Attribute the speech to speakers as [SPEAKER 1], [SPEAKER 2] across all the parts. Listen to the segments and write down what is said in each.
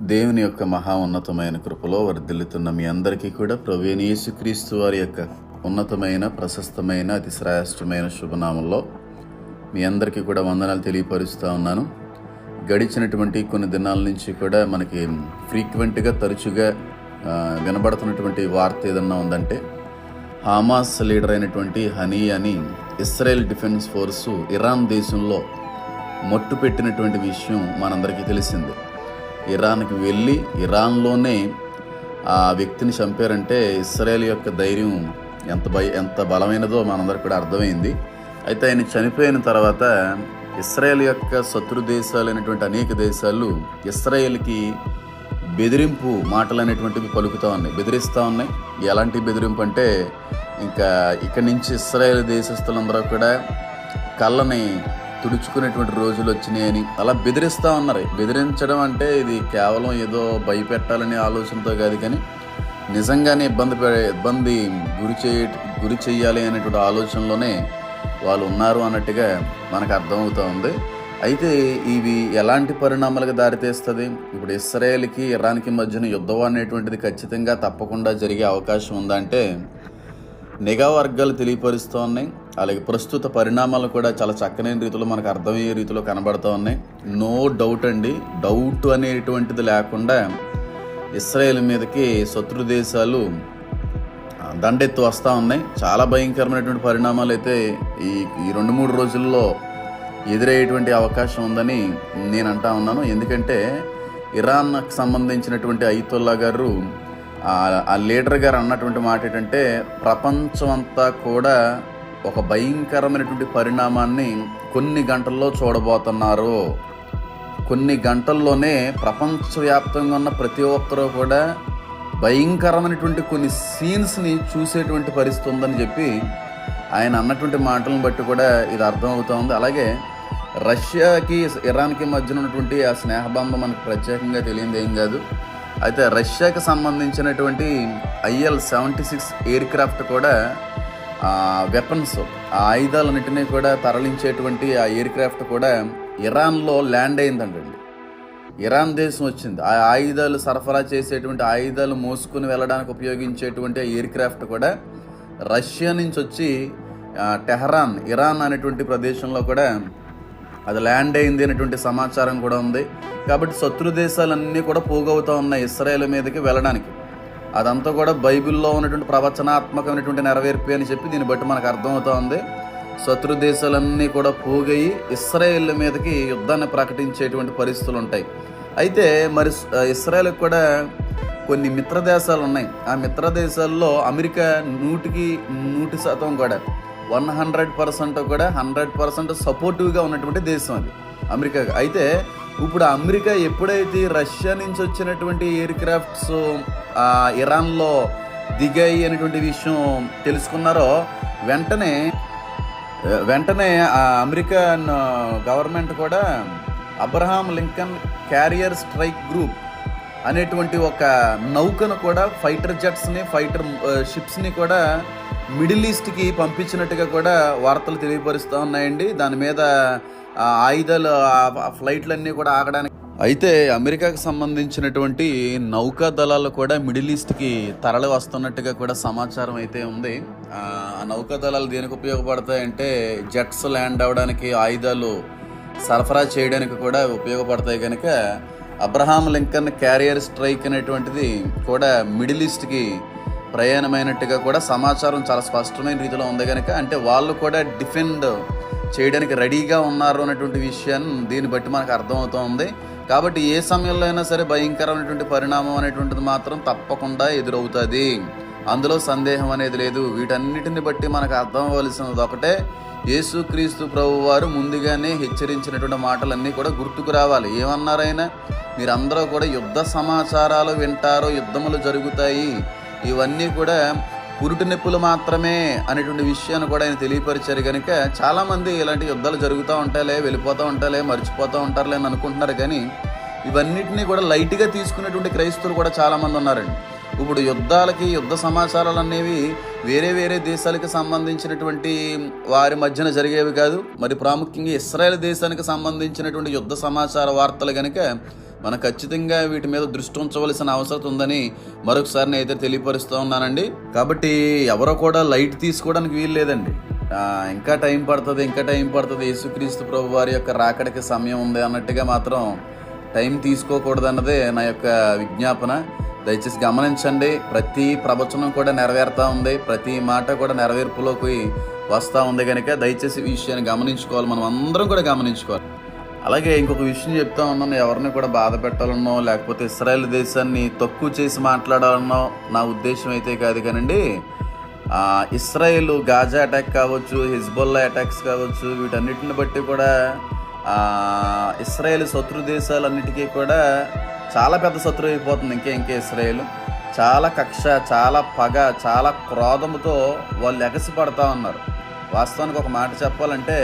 [SPEAKER 1] దేవుని యొక్క మహా ఉన్నతమైన కృపలో వర్ధిల్లుతున్న మీ అందరికీ కూడా ప్రవీణ యేసుక్రీస్తు వారి యొక్క ఉన్నతమైన ప్రశస్తమైన అతి శ్రేష్టమైన శుభనామంలో మీ అందరికీ కూడా వందనాలు తెలియపరుస్తూ ఉన్నాను. గడిచినటువంటి కొన్ని దినాల నుంచి కూడా మనకి ఫ్రీక్వెంట్గా తరచుగా వినబడుతున్నటువంటి వార్త ఏదన్నా ఉందంటే హామాస్ లీడర్ అయినటువంటి హనీ అని ఇస్రాయెల్ డిఫెన్స్ ఫోర్సు ఇరాన్ దేశంలో మొట్టు పెట్టినటువంటి విషయం మనందరికీ తెలిసిందే. ఇరాన్కి వెళ్ళి ఇరాన్లోనే ఆ వ్యక్తిని చంపారంటే ఇస్రాయేల్ యొక్క ధైర్యం ఎంత భయ ఎంత బలమైనదో మనందరికి కూడా అర్థమైంది. అయితే ఆయన చనిపోయిన తర్వాత ఇస్రాయేల్ యొక్క శత్రు దేశాలు అనేటువంటి అనేక దేశాలు ఇస్రాయేల్కి బెదిరింపు మాటలు అనేటువంటివి పలుకుతూ ఉన్నాయి బెదిరిస్తూ ఉన్నాయి. ఎలాంటి బెదిరింపు అంటే ఇంకా ఇక్కడి నుంచి ఇస్రాయేల్ దేశస్తులందరూ కూడా కళ్ళని తుడుచుకునేటువంటి రోజులు వచ్చినాయని అలా బెదిరిస్తూ ఉన్నారు. బెదిరించడం అంటే ఇది కేవలం ఏదో భయపెట్టాలనే ఆలోచనతో కాదు కానీ నిజంగానే ఇబ్బంది పెడ ఇబ్బంది గురి చేయ గురి చేయాలి అనేటువంటి ఆలోచనలోనే వాళ్ళు ఉన్నారు అన్నట్టుగా మనకు అర్థమవుతూ ఉంది. అయితే ఇవి ఎలాంటి పరిణామాలకు దారితీస్తుంది? ఇప్పుడు ఇస్రాయేల్కి ఇరాన్కి మధ్యన యుద్ధం అనేటువంటిది ఖచ్చితంగా తప్పకుండా జరిగే అవకాశం ఉందంటే నిఘా వర్గాలు తెలియపరుస్తూ ఉన్నాయి. అలాగే ప్రస్తుత పరిణామాలు కూడా చాలా చక్కనైన రీతిలో మనకు అర్థమయ్యే రీతిలో కనబడుతూ ఉన్నాయి. నో డౌట్ అండి. డౌట్ అనేటువంటిది లేకుండా ఇస్రాయేల్ మీదకి శత్రు దేశాలు దండెత్తి వస్తూ ఉన్నాయి. చాలా భయంకరమైనటువంటి పరిణామాలు అయితే ఈ ఈ రెండు మూడు రోజుల్లో ఎదురయ్యేటువంటి అవకాశం ఉందని నేను అంటా ఉన్నాను. ఎందుకంటే ఇరాన్కి సంబంధించినటువంటి అయితుల్లా గారు ఆ లీడర్ గారు అన్నటువంటి మాట ఏంటంటే ప్రపంచం అంతా కూడా ఒక భయంకరమైనటువంటి పరిణామాన్ని కొన్ని గంటల్లో చూడబోతున్నారు. కొన్ని గంటల్లోనే ప్రపంచవ్యాప్తంగా ఉన్న ప్రతి ఒక్కరూ కూడా భయంకరమైనటువంటి కొన్ని సీన్స్ని చూసేటువంటి పరిస్థితి ఉందని చెప్పి ఆయన అన్నటువంటి మాటలను బట్టి కూడా ఇది అర్థమవుతూ ఉంది. అలాగే రష్యాకి ఇరాన్కి మధ్యన ఉన్నటువంటి ఆ స్నేహబంధం మనకు ప్రత్యేకంగా తెలియంది ఏం కాదు. అయితే రష్యాకి సంబంధించినటువంటి IL seventy six aircraft కూడా వెపన్స్ ఆ ఆయుధాలన్నింటినీ కూడా తరలించేటువంటి ఆ ఎయిర్ క్రాఫ్ట్ కూడా ఇరాన్లో ల్యాండ్ అయిందంటండి. ఇరాన్ దేశం వచ్చింది. ఆ ఆయుధాలు సరఫరా చేసేటువంటి ఆయుధాలు మోసుకుని వెళ్ళడానికి ఉపయోగించేటువంటి ఆ ఎయిర్ క్రాఫ్ట్ కూడా రష్యా నుంచి వచ్చి టెహరాన్ ఇరాన్ అనేటువంటి ప్రదేశంలో కూడా అది ల్యాండ్ అయింది అనేటువంటి సమాచారం కూడా ఉంది. కాబట్టి శత్రు దేశాలన్నీ కూడా పోగవుతూ ఉన్నాయి ఇస్రాయేల్ మీదకి వెళ్ళడానికి. అదంతా కూడా బైబిల్లో ఉన్నటువంటి ప్రవచనాత్మకమైనటువంటి నెరవేర్పు అని చెప్పి దీన్ని బట్టి మనకు అర్థమవుతోంది. శత్రు దేశాలన్నీ కూడా పోగయి ఇస్రాయేల్ మీదకి యుద్ధాన్ని ప్రకటించేటువంటి పరిస్థితులు ఉంటాయి. అయితే మరి ఇస్రాయేల్కి కూడా కొన్ని మిత్ర దేశాలు ఉన్నాయి. ఆ మిత్ర దేశాల్లో అమెరికా నూటికి నూటి శాతం కూడా వన్ హండ్రెడ్ పర్సెంట్ కూడా హండ్రెడ్ పర్సెంట్ సపోర్టివ్గా ఉన్నటువంటి దేశం అది అమెరికా. అయితే ఇప్పుడు అమెరికా ఎప్పుడైతే రష్యా నుంచి వచ్చినటువంటి ఎయిర్ క్రాఫ్ట్స్ ఇరాన్లో దిగాయి అనేటువంటి విషయం తెలుసుకున్నారో వెంటనే వెంటనే అమెరికన్ గవర్నమెంట్ కూడా Abraham Lincoln carrier strike group అనేటువంటి ఒక నౌకను కూడా ఫైటర్ జెట్స్ని ఫైటర్ షిప్స్ని కూడా మిడిల్ ఈస్ట్కి పంపించినట్టుగా కూడా వార్తలు తెలియపరుస్తూ ఉన్నాయండి. దాని మీద ఆయుధాలు ఆ ఫ్లైట్లన్నీ కూడా ఆగడానికి. అయితే అమెరికాకు సంబంధించినటువంటి నౌకా దళాలు కూడా మిడిల్ ఈస్ట్కి తరలి వస్తున్నట్టుగా కూడా సమాచారం అయితే ఉంది. ఆ ఆ నౌకా దళాలు దేనికి ఉపయోగపడతాయంటే జెట్స్ ల్యాండ్ అవ్వడానికి ఆయుధాలు సరఫరా చేయడానికి కూడా ఉపయోగపడతాయి కనుక అబ్రహాం లింకన్ క్యారియర్ స్ట్రైక్ అనేటువంటిది కూడా మిడిల్ ఈస్ట్కి ప్రయాణమైనట్టుగా కూడా సమాచారం చాలా స్పష్టమైన రీతిలో ఉంది కనుక అంటే వాళ్ళు కూడా డిఫెండ్ చేయడానికి రెడీగా ఉన్నారు అనేటువంటి విషయాన్ని దీన్ని బట్టి మనకు అర్థమవుతోంది. కాబట్టి ఏ సమయంలో అయినా సరే భయంకరమైనటువంటి పరిణామం అనేటువంటిది మాత్రం తప్పకుండా ఎదురవుతుంది. అందులో సందేహం అనేది లేదు. వీటన్నిటిని బట్టి మనకు అర్థం అవ్వవలసినది ఒకటే. యేసుక్రీస్తు ప్రభు వారు ముందుగానే హెచ్చరించినటువంటి మాటలన్నీ కూడా గుర్తుకు రావాలి. ఏమన్నారైనా మీరందరూ కూడా యుద్ధ సమాచారాలు వింటారు యుద్ధములు జరుగుతాయి. ఇవన్నీ కూడా పురుటి నొప్పులు మాత్రమే అనేటువంటి విషయాన్ని కూడా ఆయన తెలియపరిచారు కనుక చాలామంది ఇలాంటి యుద్ధాలు జరుగుతూ ఉంటాయిలే వెళ్ళిపోతూ ఉంటాయిలే మర్చిపోతూ ఉంటారులే అని అనుకుంటున్నారు కానీ ఇవన్నిటినీ కూడా లైట్గా తీసుకునేటువంటి క్రైస్తవులు కూడా చాలామంది ఉన్నారండి. ఇప్పుడు యుద్ధాలకి యుద్ధ సమాచారాలు అనేవి వేరే వేరే దేశాలకు సంబంధించినటువంటి వారి మధ్యన జరిగేవి కాదు. మరి ప్రాముఖ్యంగా ఇస్రాయేల్ దేశానికి సంబంధించినటువంటి యుద్ధ సమాచార వార్తలు కనుక మనం ఖచ్చితంగా వీటి మీద దృష్టి ఉంచవలసిన అవసరం ఉందని మరొకసారి నేను అయితే తెలియపరుస్తూ ఉన్నానండి. కాబట్టి ఎవరో కూడా లైట్ తీసుకోవడానికి వీలు లేదండి. ఇంకా టైం పడుతుంది ఇంకా టైం పడుతుంది. యేసుక్రీస్తు ప్రభు వారి యొక్క రాకడికి సమయం ఉంది అన్నట్టుగా మాత్రం టైం తీసుకోకూడదన్నదే నా యొక్క విజ్ఞాపన. దయచేసి గమనించండి ప్రతి ప్రవచనం కూడా నెరవేరుతూ ఉంది ప్రతి మాట కూడా నెరవేర్పులోకి వస్తూ ఉంది కనుక దయచేసి విషయాన్ని గమనించుకోవాలి. మనం అందరం కూడా గమనించుకోవాలి. అలాగే ఇంకొక విషయం చెప్తా ఉన్నాను. ఎవరిని కూడా బాధ పెట్టాలన్నో లేకపోతే ఇస్రాయల్ దేశాన్ని తక్కువ చేసి మాట్లాడాలన్నో నా ఉద్దేశం అయితే కాదు కానండి. ఇస్రాయేల్ గాజా అటాక్ కావచ్చు హిజ్బుల్లా అటాక్స్ కావచ్చు వీటన్నిటిని బట్టి కూడా ఇస్రాయేల్ శత్రు దేశాలన్నిటికీ కూడా చాలా పెద్ద శత్రువు అయిపోతుంది. ఇంకే ఇంకే ఇస్రాయేల్. చాలా కక్ష చాలా పగ చాలా క్రోధముతో వాళ్ళు ఎగసి పడతా ఉన్నారు. వాస్తవానికి ఒక మాట చెప్పాలంటే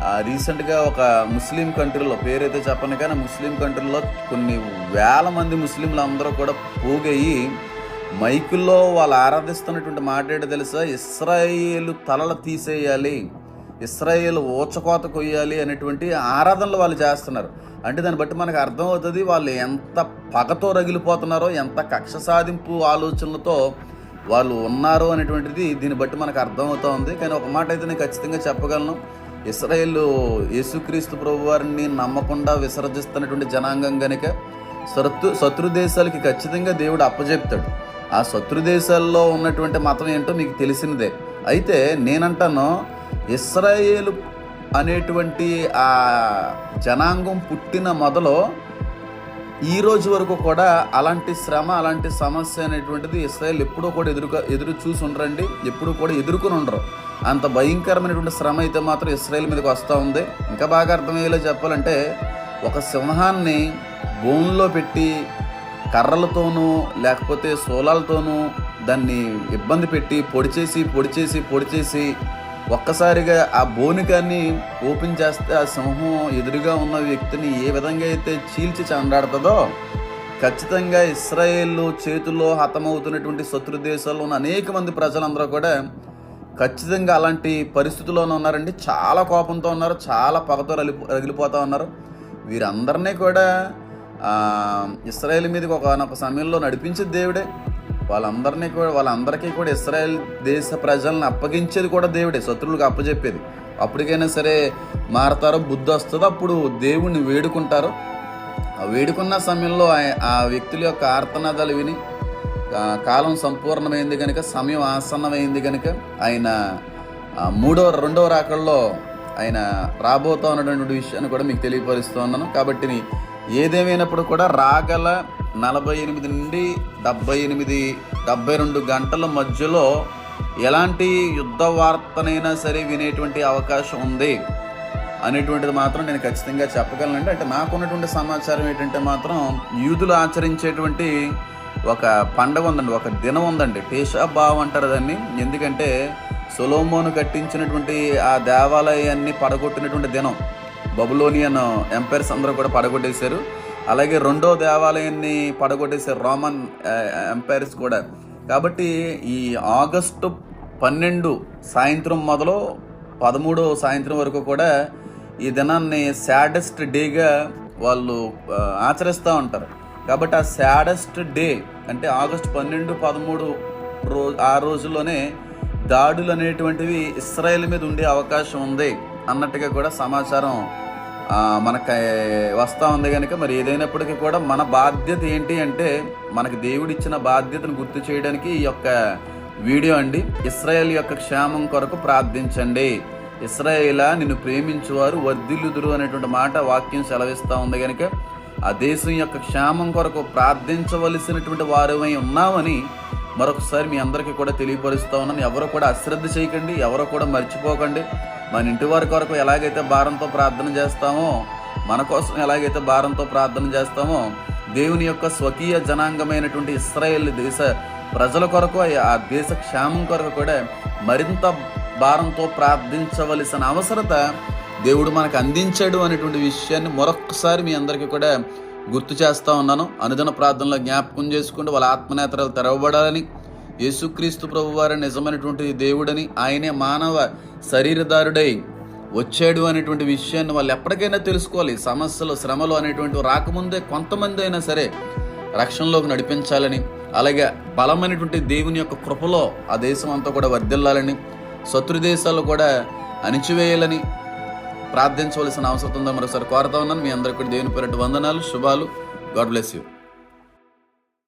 [SPEAKER 1] రీసెంట్గా ఒక ముస్లిం కంట్రీలో పేరైతే చెప్పను కానీ ముస్లిం కంట్రీలో కొన్ని వేల మంది ముస్లింలు అందరూ కూడా పోగయ్యి మైకుల్లో వాళ్ళు ఆరాధిస్తున్నటువంటి మాట్లాడి తెలుసా? ఇస్రాయేలు తలలు తీసేయాలి ఇస్రాయేల్ ఊచకోత కొయ్యాలి అనేటువంటి ఆరాధనలు వాళ్ళు చేస్తున్నారు. అంటే దాన్ని బట్టి మనకు అర్థమవుతుంది వాళ్ళు ఎంత పగతో రగిలిపోతున్నారో ఎంత కక్ష సాధింపు ఆలోచనలతో వాళ్ళు ఉన్నారు అనేటువంటిది దీన్ని బట్టి మనకు అర్థమవుతోంది కానీ ఒక మాట అయితే నేను ఖచ్చితంగా చెప్పగలను. ఇస్రాయేల్ యేసుక్రీస్తు ప్రభు వారిని నమ్మకుండా విసర్జిస్తున్నటువంటి జనాంగం కనుక శత్రు శత్రు దేశాలకి ఖచ్చితంగా దేవుడు అప్పజెప్తాడు. ఆ శత్రు దేశాల్లో ఉన్నటువంటి మతం ఏంటో మీకు తెలిసినదే. అయితే నేనంటాను ఇస్రాయేల్ అనేటువంటి ఆ జనాంగం పుట్టిన మొదలు ఈ రోజు వరకు కూడా అలాంటి శ్రమ అలాంటి సమస్య అనేటువంటిది ఇస్రాయల్ ఎప్పుడూ కూడా ఎదురు ఎదురు చూసి ఉండరండి. ఎప్పుడూ కూడా ఎదుర్కొని ఉండరు. అంత భయంకరమైనటువంటి శ్రమ అయితే మాత్రం ఇస్రాయల్ మీదకి వస్తూ ఉంది. ఇంకా బాగా అర్థమయ్యేలా చెప్పాలంటే ఒక సింహాన్ని బోన్లో పెట్టి కర్రలతోనూ లేకపోతే సోలాలతోనూ దాన్ని ఇబ్బంది పెట్టి పొడి చేసి పొడి చేసి పొడి చేసి ఒక్కసారిగా ఆ బోనికాన్ని ఓపెన్ చేస్తే ఆ సింహం ఎదురుగా ఉన్న వ్యక్తిని ఏ విధంగా అయితే చీల్చి చెండాడుతుందో ఖచ్చితంగా ఇస్రాయేల్ చేతుల్లో హతమవుతున్నటువంటి శత్రు దేశాల్లో ఉన్న అనేక మంది ప్రజలందరూ కూడా ఖచ్చితంగా అలాంటి పరిస్థితుల్లోనే ఉన్నారండి. చాలా కోపంతో ఉన్నారు చాలా పగతో రలి రగిలిపోతూ ఉన్నారు. వీరందరినీ కూడా ఇస్రాయేల్ మీదకి ఒకనొక సమయంలో నడిపించే దేవుడే. వాళ్ళందరినీ కూడా వాళ్ళందరికీ కూడా ఇస్రాయల్ దేశ ప్రజల్ని అప్పగించేది కూడా దేవుడే శత్రువులకు అప్పచెప్పేది అప్పటికైనా సరే మారతారో బుద్ధి వస్తుందో అప్పుడు దేవుణ్ణి వేడుకుంటారు. ఆ వేడుకున్న సమయంలో ఆ వ్యక్తుల యొక్క ఆర్తనాదాలు విని కాలం సంపూర్ణమైంది కనుక సమయం ఆసన్నమైంది కనుక ఆయన మూడో మూడవ రెండవ రాకల్లో ఆయన రాబోతా ఉన్నటువంటి విషయాన్ని కూడా మీకు తెలియపరుస్తూ ఉన్నాను. కాబట్టి ఏదేమైనప్పుడు కూడా రాగల నలభై ఎనిమిది నుండి డెబ్బై ఎనిమిది డెబ్బై రెండు గంటల మధ్యలో ఎలాంటి యుద్ధ వార్తనైనా సరే వినేటువంటి అవకాశం ఉంది అనేటువంటిది మాత్రం నేను ఖచ్చితంగా చెప్పగలను అంటే నాకున్నటువంటి సమాచారం ఏంటంటే మాత్రం యూదులు ఆచరించేటువంటి ఒక పండగ ఉందండి ఒక దినం ఉందండి. టేషా బావ్ అంటారు దాన్ని. ఎందుకంటే సొలోమోను కట్టించినటువంటి ఆ దేవాలయాన్ని పడగొట్టినటువంటి దినం. బబులోనియన్ ఎంపైర్స్ అందరూ కూడా పడగొట్టేశారు. అలాగే రెండో దేవాలయాన్ని పడగొట్టేసే రోమన్ ఎంపైర్స్ eh, కూడా. కాబట్టి ఈ ఆగస్టు పన్నెండు సాయంత్రం మొదలు పదమూడో సాయంత్రం వరకు కూడా ఈ దినాన్ని సాడెస్ట్ డేగా వాళ్ళు eh, ఆచరిస్తూ ఉంటారు. కాబట్టి ఆ సాడెస్ట్ డే అంటే ఆగస్టు పన్నెండు పదమూడు రో ఆ రోజుల్లోనే దాడులు అనేటువంటివి ఇస్రాయేల్ మీద ఉండే అవకాశం ఉంది అన్నట్టుగా కూడా సమాచారం మనకి వస్తూ ఉంది కనుక మరి ఏదైనప్పటికీ కూడా మన బాధ్యత ఏంటి అంటే మనకి దేవుడిచ్చిన బాధ్యతను గుర్తు చేయడానికి ఈ యొక్క వీడియో అండి. ఇస్రాయేల్ యొక్క క్షేమం కొరకు ప్రార్థించండి. ఇస్రాయేలా నిన్ను ప్రేమించువారు వర్ధిల్లుదురు అనేటువంటి మాట వాక్యం సెలవిస్తూ ఉంది కనుక ఆ దేశం యొక్క క్షేమం కొరకు ప్రార్థించవలసినటువంటి వారమై ఉన్నామని మరొకసారి మీ అందరికీ కూడా తెలియపరుస్తూ ఉన్నాను. ఎవరు కూడా అశ్రద్ధ చేయకండి ఎవరు కూడా మర్చిపోకండి. మన ఇంటి వారి కొరకు ఎలాగైతే భారంతో ప్రార్థన చేస్తామో మన కోసం ఎలాగైతే భారంతో ప్రార్థన చేస్తామో దేవుని యొక్క స్వకీయ జనాంగమైనటువంటి ఇస్రాయేల్ దేశ ప్రజల కొరకు ఆ దేశ క్షేమం కొరకు కూడా మరింత భారంతో ప్రార్థించవలసిన అవసరత దేవుడు మనకు అందించాడు అనేటువంటి విషయాన్ని మరొకసారి మీ అందరికీ కూడా గుర్తు చేస్తా ఉన్నాను. అనుదిన ప్రార్థనలో జ్ఞాపకం చేసుకుంటూ వాళ్ళ ఆత్మనేతరాలు తెరవబడాలని యేసుక్రీస్తు ప్రభు వారి నిజమైనటువంటి దేవుడని ఆయనే మానవ శరీరదారుడై వచ్చాడు అనేటువంటి విషయాన్ని వాళ్ళు ఎప్పటికైనా తెలుసుకోవాలి. సమస్యలు శ్రమలు అనేటువంటి రాకముందే కొంతమంది అయినా సరే రక్షణలోకి నడిపించాలని అలాగే బలమైనటువంటి దేవుని యొక్క కృపలో ఆ దేశం అంతా కూడా వర్ధిల్లాలని శత్రు దేశాలు కూడా అణిచివేయాలని ప్రార్థించవలసిన అవసరం ఉందో? మరోసారి కోరుతా ఉన్నాను. మీ అందరికీ దేవుని పేరటి వందనాలు శుభాలు. God bless you.